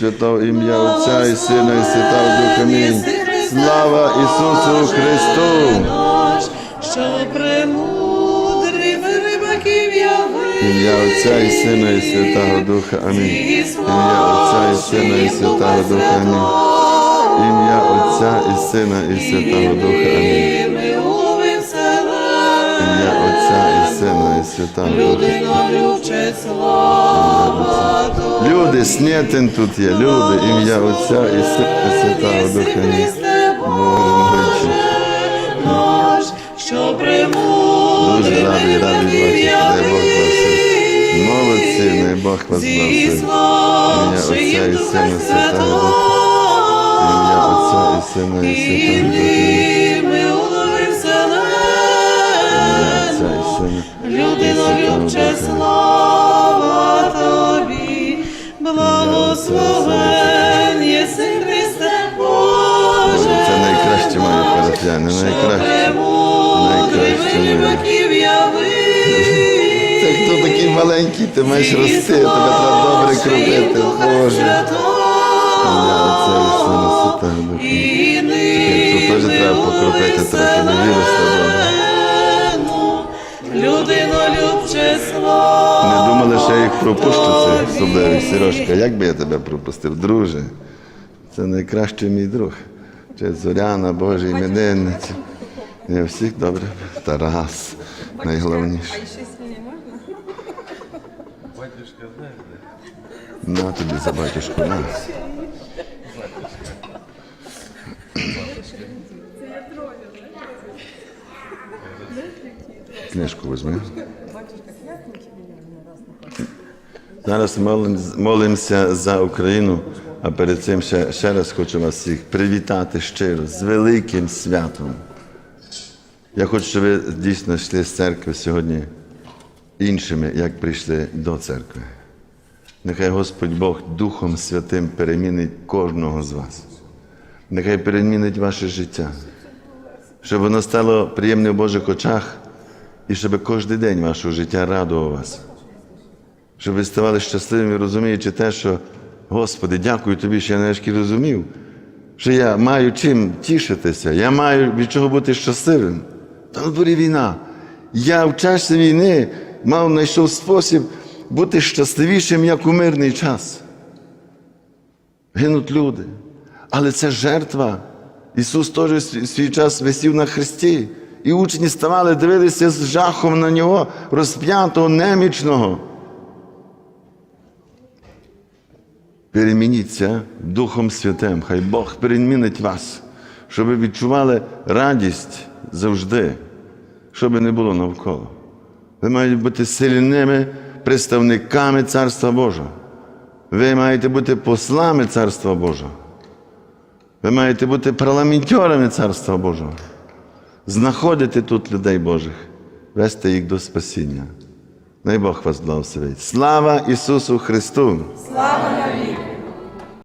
Святого ім'я Отця і Сина, і Святого Духа. Амінь. Слава Ісусу Христу! Ім'я Отця і Сина, і Святого Духа. Амінь. Ім'я Отця і Сина, і Святого Духа. Амінь. Ім'я Отця і Сина, і Святого Духа. Амінь. Ім'я Отця і Сина, і Святого Духа. Тобі. Люди, снятин тут є, люди, ім'я Отця і Святого Духа. Боже наш, що премудрий Дуже радий, радий бачити, дай Бог вас. Молодці, дай Бог вас. Ім'я Отця і Сина, Святого Духа. Ім'я Отця і Сина, і Святого Духа. Ім'я Отця і Сина, Святого любче Духа. Благословен єси Христе Боже. Це найкраще мої парафіяни, найкраще. Найкраще явив. Це хто такий маленький, ти маєш рости, тебе треба добре кропити, Боже. Тут теж треба покропити трохи, не віришся добре. Людино любче слава. Не думали, що я їх пропущу, цих особливих. Сережка, як би я тебе пропустив, друже? Це найкращий мій друг. Чи Зоряна, Божа іменинниця. Я всіх добре. Тарас, найголовніше. А ще сім'ї можна? Батюшка, знаєш, де? На тобі за батюшку, на. Книжку візьми. Зараз молимося за Україну, а перед цим ще, ще раз хочу вас всіх привітати щиро з великим святом. Я хочу, щоб ви дійсно йшли з церкви сьогодні іншими, як прийшли до церкви. Нехай Господь Бог Духом Святим перемінить кожного з вас. Нехай перемінить ваше життя, щоб воно стало приємним в Божих очах і щоб кожен день вашого життя радував вас щоб ви ставали щасливими, розуміючи те, що Господи, дякую тобі, що я нарешті розумів, що я маю чим тішитися, я маю від чого бути щасливим. Та дворі війна. Я в часі війни мав знайшов спосіб бути щасливішим, як у мирний час. Гинуть люди. Але це жертва. Ісус теж свій час висів на хресті. І учні ставали, дивилися з жахом на нього, розп'ятого, немічного. Перемініться Духом Святим, хай Бог перемінить вас, щоб ви відчували радість завжди, що би не було навколо. Ви маєте бути сильними представниками Царства Божого. Ви маєте бути послами Царства Божого. Ви маєте бути парламентерами Царства Божого. Знаходити тут людей Божих, вести їх до спасіння. Най Бог вас благословить. Слава Ісусу Христу! Слава навіки.